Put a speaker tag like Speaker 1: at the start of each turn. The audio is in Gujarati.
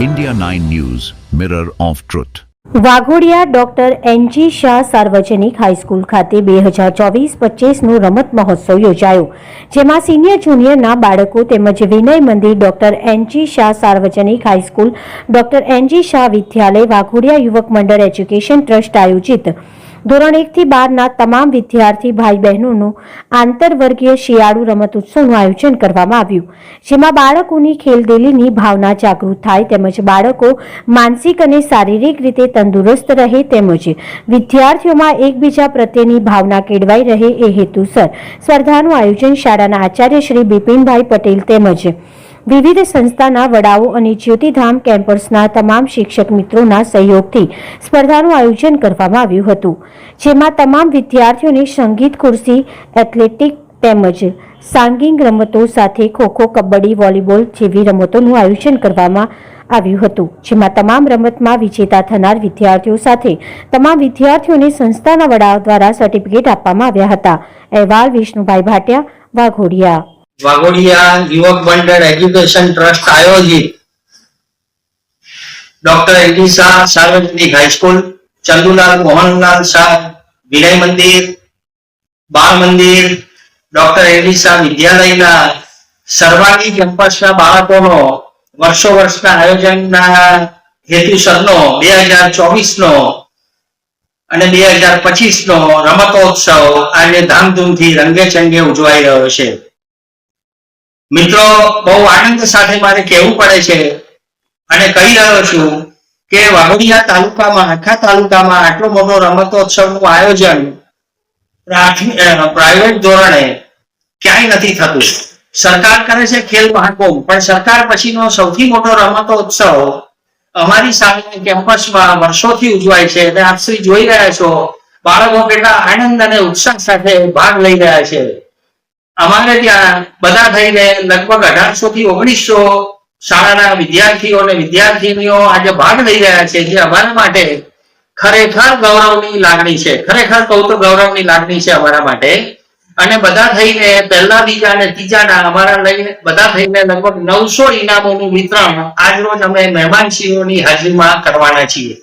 Speaker 1: India 9 News, Mirror of Truth.
Speaker 2: Vaghodiya doctor NG Shah સાર્વજનિક હાઈસ્કૂલ ખાતે બે હજાર ચોવીસ પચીસનો રમત મહોત્સવ યોજાયો જેમાં સિનિયર જુનિયરના બાળકો તેમજ વિનય મંદિર ડોક્ટર એનજી શાહ સાર્વજનિક high school doctor NG Shah વિદ્યાલય વાઘોડિયા યુવક મંડળ એજ્યુકેશન ટ્રસ્ટ આયોજિત ધોરણ એકથી બારના તમામ વિદ્યાર્થી ભાઈ બહેનોનું આંતરવર્ગીય શિયાળુ રમત ઉત્સવનું આયોજન કરવામાં આવ્યું. જેમાં બાળકોની ખેલદિલીની ભાવના જાગૃત થાય તેમજ બાળકો માનસિક અને શારીરિક રીતે તંદુરસ્ત રહે તેમજ વિદ્યાર્થીઓમાં એકબીજા પ્રત્યેની ભાવના કેળવાઈ રહે એ હેતુસર સ્પર્ધાનું આયોજન શાળાના આચાર્ય શ્રી બિપિનભાઈ પટેલ તેમજ વિવિધ સંસ્થાના વડાઓ અને જ્યોતિધામ કેમ્પસના તમામ શિક્ષક મિત્રોના સહયોગથી સ્પર્ધાનું આયોજન કરવામાં આવ્યું હતું, જેમાં તમામ વિદ્યાર્થીઓને સંગીત ખુરશી એથ્લેટિક તેમજ સાંગિંગ રમતો સાથે ખોખો, કબડ્ડી, વોલીબોલ જેવી રમતોનું આયોજન કરવામાં આવ્યું હતું, જેમાં તમામ રમતમાં વિજેતા થનાર વિદ્યાર્થીઓ સાથે તમામ વિદ્યાર્થીઓને સંસ્થાના વડાઓ દ્વારા સર્ટિફિકેટ આપવામાં આવ્યા હતા. અહેવાલ વિષ્ણુભાઈ ભાટિયા, વાઘોડિયા.
Speaker 3: વાઘોડિયા યુવક મંડળ એજ્યુકેશન ટ્રસ્ટ આયોજિત ડોક્ટર એટી શાહ સાર્વજનિક હાઈસ્કૂલ, ચંદુલાલ મોહનલાલ શાહ વિનય મંદિર, બાળ મંદિર, ડોક્ટર એટી શાહ વિદ્યાલયના સર્વાંગી કેમ્પસના બાળકોનો વર્ષો વર્ષના આયોજનના હેતુસરનો બે હજાર ચોવીસનો અને બે હજાર પચીસનો રમતોત્સવ આજે ધામધૂમથી રંગે ચંગે ઉજવાઈ રહ્યો છે. મિત્રો, બહુ આનંદ સાથે મારે કહેવું પડે છે અને કહી રહ્યો છું કે વાઘોડિયા તાલુકામાં, આખા તાલુકામાં આટલો મોટો રમતોત્સવનું આયોજન પ્રાઇવેટ ધોરણે ક્યાંય નથી થતું. સરકાર કરે છે ખેલ મહાકુંભ, પણ સરકાર પછીનો સૌથી મોટો રમતોત્સવ અમારી સામે કેમ્પસમાં વર્ષોથી ઉજવાય છે અને આપ શ્રી જોઈ રહ્યા છો. બાળકો કેટલા આનંદ અને ઉત્સાહ સાથે ભાગ લઈ રહ્યા છે. અમારે ત્યાં બધા થઈને લગભગ અઢારસો થી ઓગણીસો શાળાના વિદ્યાર્થીઓ અને વિદ્યાર્થીનીઓ આજે ભાગ લઈ રહ્યા છે જે અમારા માટે ખરેખર ગૌરવની લાગણી છે. ખરેખર કહું તો ગૌરવની લાગણી છે અમારા માટે. અને બધા થઈને પહેલા બીજા અને ત્રીજાના અમારા લઈને બધા થઈને લગભગ નવસો ઇનામોનું વિતરણ આજ રોજ અમે મહેમાનશ્રીઓની હાજરીમાં કરવાના છીએ.